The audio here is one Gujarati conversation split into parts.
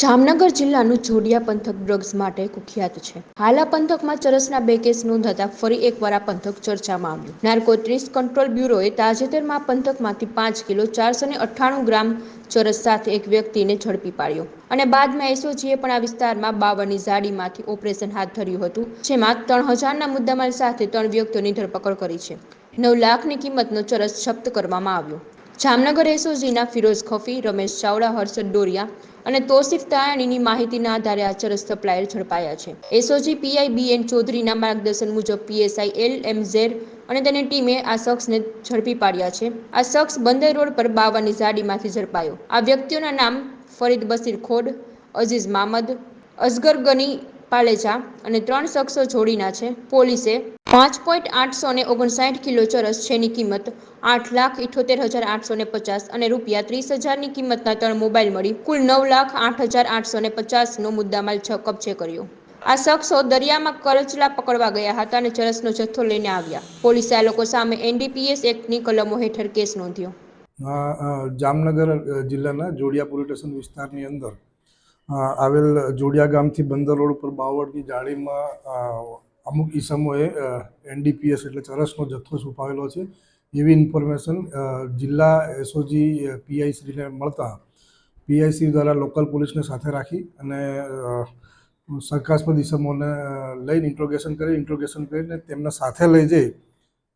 જામનગર જિલ્લાનું જોડિયા પંથક ડ્રગ્સ માટે કુખ્યાત છે. હાલ આ પંથકમાં ચરસના બે કેસ નોંધાતા ફરી એકવાર આ પંથક ચર્ચામાં આવ્યું. નાર્કોટિક્સ કંટ્રોલ બ્યુરોએ તાજેતરમાં પંથકમાંથી પાંચ કિલો ચારસો અઠ્ઠાણું ગ્રામ ચરસ સાથે એક વ્યક્તિને ઝડપી પાડ્યો અને બાદમાં એસઓજીએ પણ આ વિસ્તારમાં બાવરની ઝાડીમાંથી ઓપરેશન હાથ ધર્યું હતું, જેમાં ત્રણ હજારના મુદ્દામાલ સાથે ત્રણ વ્યક્તિઓની ધરપકડ કરી છે. નવ લાખની કિંમતનો ચરસ જપ્ત કરવામાં આવ્યો. જામનગર એસઓજીના ફિરોઝ ખફી, રમેશ ચાવડા, હર્ષદ ડોરિયા અને તોસિફ તાયાણીની માહિતીના આધારે આ ચરસ સપ્લાયર ઝડપાયા છે. એસઓજી પીઆઈ બી એન ચૌધરીના માર્ગદર્શન મુજબ પીએસઆઈ એલ એમ ઝેર અને તેની ટીમે આ શખ્સને ઝડપી પાડ્યા છે. આ શખ્સ બંદર રોડ પર બાવાની ઝાડીમાંથી ઝડપાયો. આ વ્યક્તિઓના નામ ફરીદ બસીર ખોડ, અઝીઝ મામદ, અઝગર ગની પાલેજા અને ત્રણ શખ્સો જોડીના છે. પોલીસે પાંચ પોઈન્ટ આઠસો ને ઓગણસાઠ કિલો ચરસ છેની કિંમત આઠ લાખ ઇઠોતેર હજાર આઠસો ને પચાસ અને રૂપિયા ત્રીસ હજારની કિંમતના ત્રણ મોબાઈલ મળી. કુલ નવ લાખ આઠ હજાર આઠસો ને પચાસનો મુદ્દામાલ કબજે કર્યો. આ શખ્સો દરિયામાં કરચલા પકડવા ગયા હતા અને ચરસનો જથ્થો લઈને આવ્યા. પોલીસે આ લોકો સામે એનડીપીએસ એક્ટની કલમો હેઠળ કેસ નોંધ્યો. જામનગર જિલ્લાના જોડિયા પોલીસ સ્ટેશન વિસ્તારની અંદર આવેલ જોડિયા ગામથી બંદર રોડ ઉપર બાવળની જાળીમાં અમુક ઈસમોએ એનડીપીએસ એટલે ચરસનો જથ્થો છુપાવેલો છે. એવી ઇન્ફોર્મેશન જિલ્લા એસઓજી પીઆઈસીને મળતા પીઆઈસી દ્વારા લોકલ પોલીસને સાથે રાખી અને શંકાસ્પદ ઈસમોને લઈને ઇન્ટ્રોગેશન કરી, ઇન્ટ્રોગેશન કરીને તેમના સાથે લઈ જઈ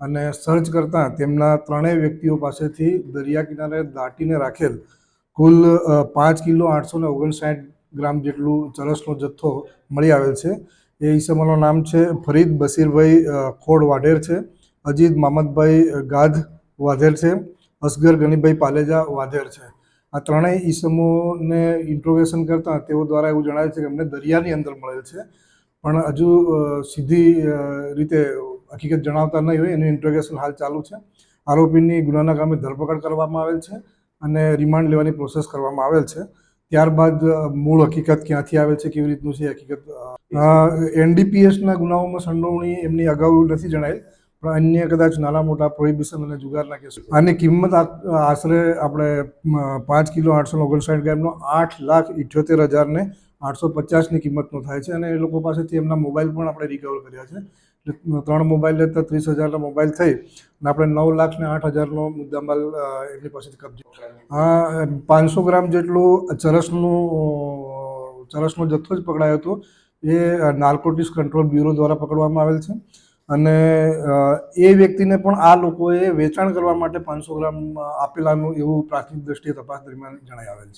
અને સર્ચ કરતાં તેમના ત્રણેય વ્યક્તિઓ પાસેથી દરિયા કિનારે દાટીને રાખેલ કુલ પાંચ કિલો આઠસો ને ઓગણસાઠ ગ્રામ જેટલું ચરસનો જથ્થો મળી આવેલ છે. એ ઈસમોનું નામ છે ફરીદ બસીરભાઈ ખોડ વાઢેર છે. અજીત મામદભાઈ ગાધ વાધેર છે. અસગર ગનીભાઈ પાલેજા વાધેર છે. આ ત્રણેય ઈસમોને ઇન્ટ્રોગેશન કરતાં તેઓ દ્વારા એવું જણાવે છે કે અમને દરિયાની અંદર મળેલ છે. પણ હજુ સીધી રીતે હકીકત જણાવતા નહીં હોય. એનું ઇન્ટ્રોગેશન હાલ ચાલુ છે. આરોપીની ગુનાના કામે ધરપકડ કરવામાં આવેલ છે અને રિમાન્ડ લેવાની પ્રોસેસ કરવામાં આવેલ છે. ત્યારબાદ મૂળ હકીકત ક્યાંથી આવે છે, કેવી રીતનું છે હકીકત એનડીપીએસના ગુનાઓમાં સંડોવણી એમની અગાઉ નથી જણાયેલ, પણ અન્ય કદાચ નાના મોટા પ્રોહિબિશન અને જુગારના કેસો. આની કિંમત આશરે આપણે પાંચ કિલો આઠસો ઓગણસાઠ ગ્રામનો આઠ લાખ ઇઠ્યોતેર હજારને આઠસો પચાસની કિંમતનો થાય છે અને એ લોકો પાસેથી એમના મોબાઈલ પણ આપણે રિકવર કર્યા છે. એટલે ત્રણ મોબાઈલ લેતા ત્રીસ હજારના મોબાઈલ થઈ અને આપણે નવ લાખ ને આઠ હજારનો મુદ્દામાલ એમની પાસેથી કબજે. હા પાંચસો ગ્રામ જેટલું ચરસનું, ચરસનો જથ્થો જ પકડાયો હતો. એ નાર્કોટિક્સ કંટ્રોલ બ્યુરો દ્વારા પકડવામાં આવેલ છે. અને એ વ્યક્તિને પણ આ લોકોએ વેચાણ કરવા માટે પાંચસો ગ્રામ આપેલાનું એવું પ્રાથમિક દ્રષ્ટિએ તપાસ દરમિયાન જણાઈ આવેલ છે.